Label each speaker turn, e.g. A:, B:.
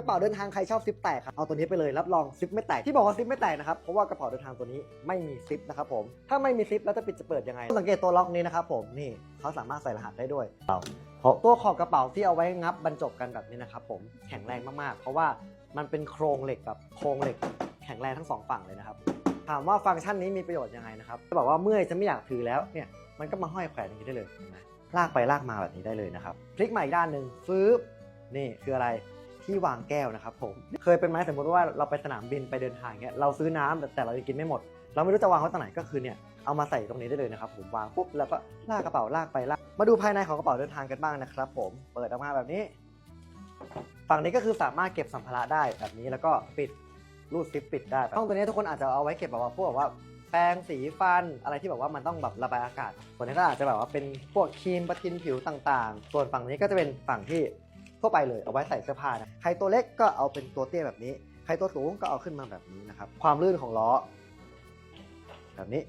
A: ระเป๋าเดินทางใครชอบซิปแตกครับเอาตัวนี้ไปเลยรับรองซิปไม่แตกที่บอกว่าซิปไม่แตกนะครับเพราะว่ากระเป๋าเดินทางตัวนี้ไม่มีซิปนะครับผมถ้าไม่มีซิปแล้วจะปิดจะเปิดยังไงสังเกตตัวล็อกนี้นะครับผมนี่เขาสามารถใส่รหัสได้ด้วยเพราตัวขอบกระเป๋าที่เอาไว้งับบรรจบกันแบบนี้นะครับผมแข็งแรงมากๆ เพราะว่ามันเป็นโครงเหล็กแบบโครงเหล็ก แข็งแรงทั้งสองฝั่งเลยนะครับถามว่าฟังก์ชันนี้มีประโยชน์ยังไงนะครับจะบอกว่าเมื่อยจะไม่อยากถือแล้วเนี่ยมันก็มาห้อยแขวนอย่างนี้ได้เลยนไหมลากไปลากมาแบบนี้ได้เลยนะครับพลิกมาอีกด้านหนึ่งฟืบนี่คืออะไร ที่วางแก้วนะครับผม เคยเป็นไหมสมมติว่าเราไปสนามบินไปเดินทางเงี้ยเราซื้อน้ำแต่แต่เรายังกินไม่หมด เราไม่รู้จะวางไว้ตรงไหนก็คือเนี่ยเอามาใส่ตรงนี้ได้เลยนะครับผมวางปุ๊บแล้วก็ลากกระเป๋าลากไปลากมาดูภายในของกระเป๋าเดินทางกันบ้างนะครับ ผมเปิดออกมาแบบนี้ ฝั่งนี้ก็คือสามารถเก็บสัมภาระได้แบบนี้แล้วก็ปิดรูดซิปปิดได้ห้องตัวนี้ทุกคนอาจจะเอาไว้เก็บแบบว่าพวกแบบว่าแปรงสีฟันอะไรที่แบบว่ามันต้องแบบระบายอากาศส่วนนี้ก็อาจจะแบบว่าเป็นพวกครีมประทินผิวต่างๆ ส่วนฝั่งนี้ก็จะเป็นฝั่งที่ ทั่วไปเลยเอาไว้ใส่เสื้อผ้านะใครตัวเล็กก็เอาเป็นตัวเตี้ยแบบนี้ ใครตัวสูงก็เอาขึ้นมาแบบนี้นะครับ ความลื่นของล้อแบบนี้